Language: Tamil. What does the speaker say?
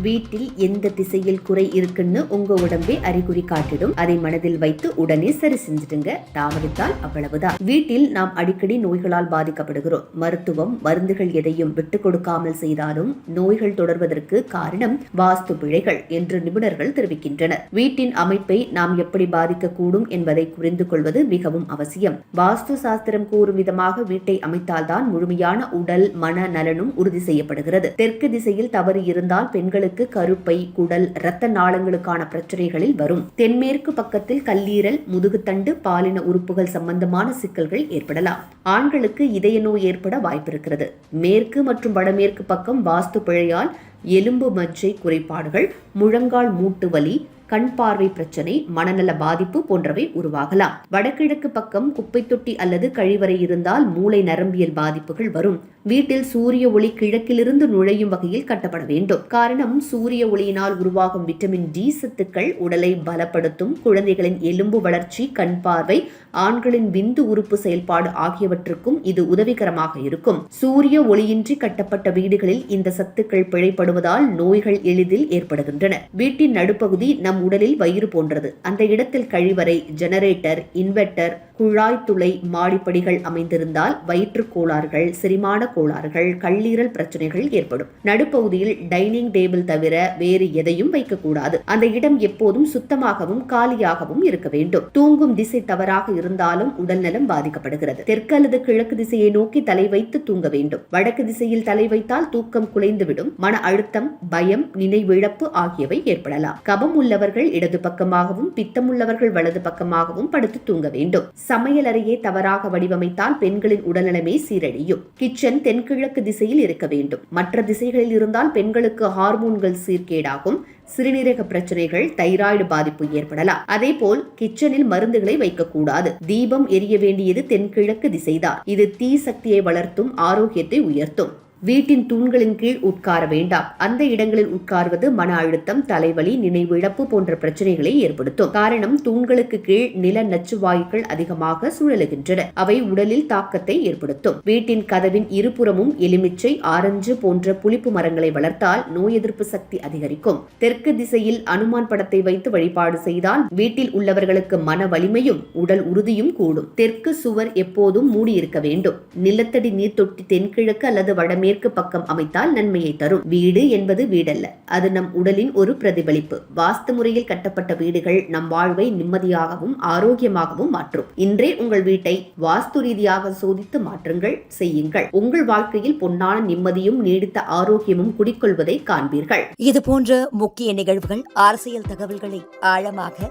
வீட்டில் எந்த திசையில் குறை இருக்குன்னு உங்க உடம்பே அறிகுறி காட்டிடும். அதை மனதில் வைத்து உடனே சரி செஞ்சிடுங்க. தாமதித்தால் அவ்வளவுதான். வீட்டில் நாம் அடிக்கடி நோய்களால் பாதிக்கப்படுகிறோம். மருத்துவம் மருந்துகள் எதையும் விட்டுக் கொடுக்காமல் செய்தாலும் நோய்கள் தொடர்வதற்கு காரணம் வாஸ்து பிழைகள் என்று நிபுணர்கள் தெரிவிக்கின்றனர். வீட்டின் அமைப்பை நாம் எப்படி பாதிக்கக்கூடும் என்பதை புரிந்து கொள்வது மிகவும் அவசியம். வாஸ்து சாஸ்திரம் கூறும் விதமாக வீட்டை அமைத்தால்தான் முழுமையான உடல் மன நலனும் உறுதி செய்யப்படுகிறது. தெற்கு திசையில் தவறு இருந்தால் பெண்கள் பெண்களுக்கு கருப்பை குடல் இரத்த நாளங்களுக்கான பிரச்சனைகளில் வரும். தென்மேற்கு பக்கத்தில் கல்லீரல் முதுகுத்தண்டு பாலின உறுப்புகள் சம்பந்தமான சிக்கல்கள் ஏற்படலாம். ஆண்களுக்கு இதய நோய் ஏற்பட வாய்ப்பிருக்கிறது. மேற்கு மற்றும் வடமேற்கு பக்கம் வாஸ்து பிழையால் எலும்பு மஜ்ஜை குறைபாடுகள் முழங்கால் மூட்டு வலி கண் பார்வை பிரச்சனை மனநல பாதிப்பு போன்றவை உருவாகலாம். வடகிழக்கு பக்கம் குப்பை தொட்டி அல்லது கழிவறை இருந்தால் மூளை நரம்பியல் பாதிப்புகள் வரும். வீட்டில் சூரிய ஒளி கிழக்கிலிருந்து நுழையும் வகையில் கட்டப்பட வேண்டும். காரணம் சூரிய ஒளியினால் உருவாகும் விட்டமின் டி சத்துக்கள் உடலை பலப்படுத்தும் குழந்தைகளின் எலும்பு வளர்ச்சி கண் பார்வை ஆண்களின் விந்து உறுப்பு செயல்பாடு ஆகியவற்றுக்கும் இது உதவிகரமாக இருக்கும். சூரிய ஒளியின்றி கட்டப்பட்ட வீடுகளில் இந்த சத்துக்கள் பிழைப்படுவதால் நோய்கள் எளிதில் ஏற்படுகின்றன. வீட்டின் நடுப்பகுதி நம் உடலில் வயிறு போன்றது. அந்த இடத்தில் கழிவறை ஜெனரேட்டர் இன்வெர்ட்டர் குழாய் துளை மாடிப்படிகள் அமைந்திருந்தால் வயிற்று கோளாறுகள் செரிமான கோளாறுகள் கல்லீரல் பிரச்சனைகள் ஏற்படும். நடுப்பகுதியில் டைனிங் டேபிள் தவிர வேறு எதையும் வைக்கக்கூடாது. அந்த இடம் எப்போதும் சுத்தமாகவும் காலியாகவும் இருக்க வேண்டும். தூங்கும் திசை தவறாக இருந்தாலும் உடல்நலம் பாதிக்கப்படுகிறது. தெற்கு அல்லது கிழக்கு திசையை நோக்கி தலை வைத்து தூங்க வேண்டும். வடக்கு திசையில் தலை வைத்தால் தூக்கம் குலைந்துவிடும். மன அழுத்தம் பயம் நினைவிழப்பு ஆகியவை ஏற்படலாம். கபம் உள்ளவர்கள் இடது பக்கமாகவும் பித்தம் உள்ளவர்கள் வலது பக்கமாகவும் படுத்து தூங்க வேண்டும். சமையலறையே தவறாக வடிவமைத்தால் பெண்களின் உடல்நிலைமை சீரழியும். கிச்சன் தென்கிழக்கு திசையில் இருக்க வேண்டும். மற்ற திசைகளில் இருந்தால் பெண்களுக்கு ஹார்மோன்கள் சீர்கேடாகும். சிறுநீரக பிரச்சனைகள் தைராய்டு பாதிப்பு ஏற்படலாம். அதேபோல் கிச்சனில் மருந்துகளை வைக்கக்கூடாது. தீபம் எரிய வேண்டியது தென்கிழக்கு திசைதான். இது தீ சக்தியை வளர்த்தும் ஆரோக்கியத்தை உயர்த்தும். வீட்டின் தூண்களின் கீழ் உட்கார வேண்டாம். அந்த இடங்களில் உட்கார்வது மன அழுத்தம் தலைவலி நினைவிழப்பு போன்ற பிரச்சனைகளை ஏற்படுத்தும். காரணம் தூண்களுக்கு கீழ் நில நச்சு வாயுக்கள் அதிகமாக சுழலுகின்றன. அவை உடலில் தாக்கத்தை ஏற்படுத்தும். வீட்டின் கதவின் இருபுறமும் எலுமிச்சை ஆரஞ்சு போன்ற புளிப்பு மரங்களை வளர்த்தால் நோய் எதிர்ப்பு சக்தி அதிகரிக்கும். தெற்கு திசையில் அனுமான் படத்தை வைத்து வழிபாடு செய்தால் வீட்டில் உள்ளவர்களுக்கு மன வலிமையும் உடல் உறுதியும் கூடும். தெற்கு சுவர் எப்போதும் மூடியிருக்க வேண்டும். நிலத்தடி நீர் தொட்டி தென்கிழக்கு அல்லது வடமேற்கு மேற்கு பக்கம் அமைத்தால் நன்மையை தரும். வீடு என்பது வீடல்ல. அது நம் உடலின் ஒரு பிரதிபலிப்பு. வாஸ்து முறையில் கட்டப்பட்ட வீடுகள் நம் வாழ்வை நிம்மதியாகவும் ஆரோக்கியமாகவும் மாற்றும். இன்றே உங்கள் வீட்டை வாஸ்து ரீதியாக சோதித்து மாற்றுங்கள் செய்யுங்கள். உங்கள் வாழ்க்கையில் பொன்னான நிம்மதியும் நீடித்த ஆரோக்கியமும் குடிக்கொள்வதை காண்பீர்கள். இது போன்ற முக்கிய நிகழ்வுகள் அரசியல் தகவல்களை ஆழமாக